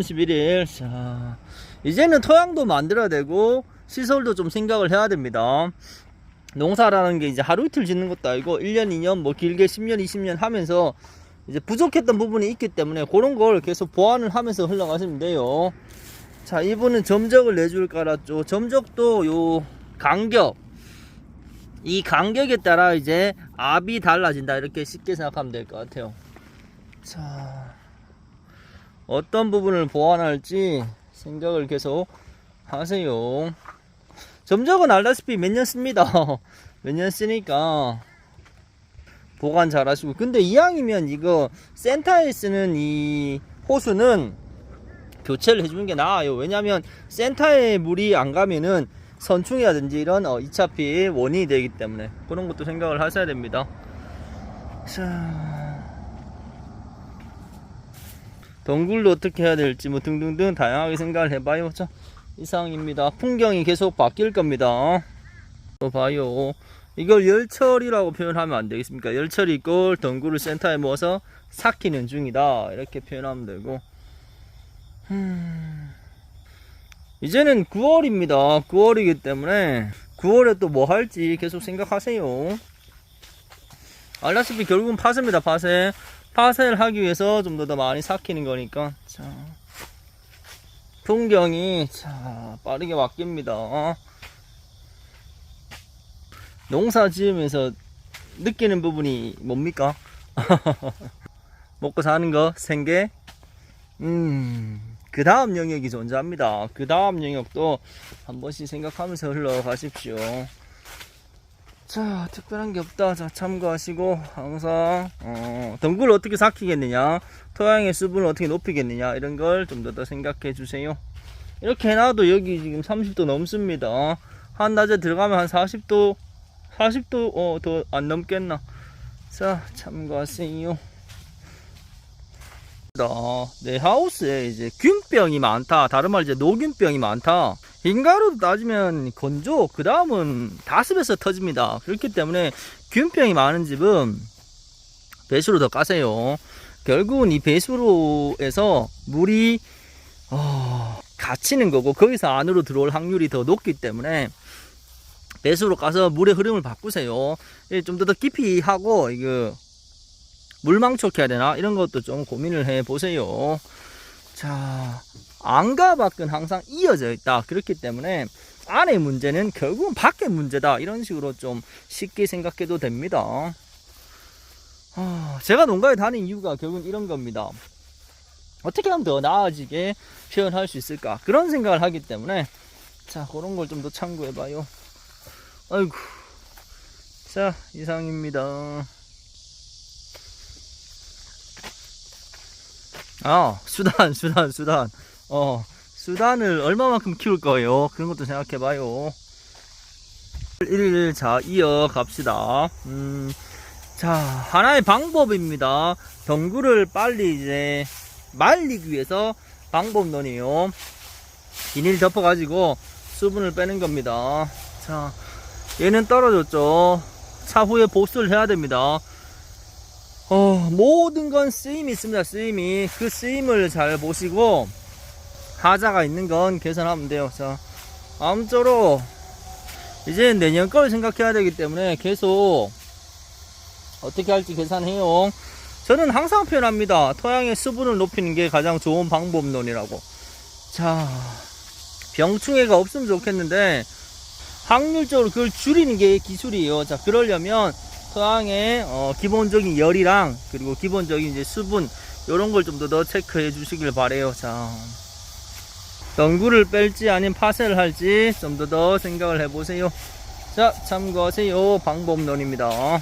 31일 자 이제는 토양도 만들어야 되고 시설도 좀 생각을 해야 됩니다. 농사라는 게 이제 하루 이틀 짓는 것도 아니고 1년 2년 뭐 길게 10년 20년 하면서 이제 부족했던 부분이 있기 때문에 그런 걸 계속 보완을 하면서 흘러가시면 돼요. 자 이분은 점적을 내줄 깔았죠. 점적도 요 간격. 이 간격에 따라 이제 압이 달라진다. 이렇게 쉽게 생각하면 될 것 같아요. 자 어떤 부분을 보완할지 생각을 계속 하세요. 점적은 알다시피 몇 년 씁니다. 몇 년 쓰니까 보관 잘 하시고. 근데 이왕이면 이거 센터에 쓰는 이 호수는 교체를 해주는 게 나아요. 왜냐면 센터에 물이 안 가면은 선충이라든지 이런 어, 2차 피해 원인이 되기 때문에 그런 것도 생각을 하셔야 됩니다. 자. 덩굴도 어떻게 해야 될지 뭐 등등등 다양하게 생각을 해봐요. 자, 이상입니다. 풍경이 계속 바뀔 겁니다. 또 봐요. 이걸 열철이라고 표현하면 안 되겠습니까? 열철이 있고 덩굴을 센터에 모아서 삭히는 중이다. 이렇게 표현하면 되고. 음. 이제는 9월입니다. 9월이기 때문에 9월에 또 뭐 할지 계속 생각하세요. 알다시피 결국은 파세입니다. 파세. 파쇄를 하기 위해서 좀 더 더 많이 삭히는 거니까. 자 풍경이 자 빠르게 바뀝니다. 농사 지으면서 느끼는 부분이 뭡니까? 먹고 사는 거 생계? 음그 다음 영역이 존재합니다. 그 다음 영역도 한 번씩 생각하면서 흘러가십시오 자, 특별한 게 없다. 자, 참고하시고, 항상, 어, 덩굴을 어떻게 삭히겠느냐, 토양의 수분을 어떻게 높이겠느냐, 이런 걸 좀 더 더 생각해 주세요. 이렇게 해놔도 여기 지금 30도 넘습니다. 한낮에 들어가면 한 40도, 40도, 어, 더 안 넘겠나. 자, 참고하세요. 내 하우스에 이제 균병이 많다. 다른 말 이제 노균병이 많다. 인가로도 따지면 건조, 그 다음은 다습에서 터집니다. 그렇기 때문에 균병이 많은 집은 배수로 더 까세요. 결국은 이 배수로에서 물이 어, 갇히는 거고 거기서 안으로 들어올 확률이 더 높기 때문에 배수로 까서 물의 흐름을 바꾸세요. 좀더더 깊이 하고 이거 물망촉해야 되나 이런 것도 좀 고민을 해 보세요. 자, 안과 밖은 항상 이어져 있다. 그렇기 때문에 안의 문제는 결국은 밖의 문제다. 이런 식으로 좀 쉽게 생각해도 됩니다. 아, 제가 농가에 다닌 이유가 결국은 이런 겁니다. 어떻게 하면 더 나아지게 표현할 수 있을까? 그런 생각을 하기 때문에 자, 그런 걸 좀 더 참고해 봐요. 아이고. 자, 이상입니다. 아, 수단, 수단, 수단. 어, 수단을 얼마만큼 키울 거예요? 그런 것도 생각해 봐요. 1일 자, 이어갑시다. 음, 자, 하나의 방법입니다. 덩굴을 빨리 이제 말리기 위해서 방법론이에요. 비닐 덮어가지고 수분을 빼는 겁니다. 자, 얘는 떨어졌죠. 차후에 보수를 해야 됩니다. 어, 모든 건 쓰임이 있습니다. 쓰임이. 그 쓰임을 잘 보시고, 하자가 있는 건 계산하면 돼요. 자, 아무쪼록, 이제 내년 걸 생각해야 되기 때문에 계속, 어떻게 할지 계산해요. 저는 항상 표현합니다. 토양의 수분을 높이는 게 가장 좋은 방법론이라고. 자, 병충해가 없으면 좋겠는데, 확률적으로 그걸 줄이는 게 기술이에요. 자, 그러려면, 토양의 어, 기본적인 열이랑 그리고 기본적인 이제 수분 이런 걸 좀 더 더 체크해 주시길 바래요. 자, 덩굴을 뺄지 아니면 파쇄를 할지 좀 더 더 생각을 해보세요. 자, 참고하세요. 방법론입니다.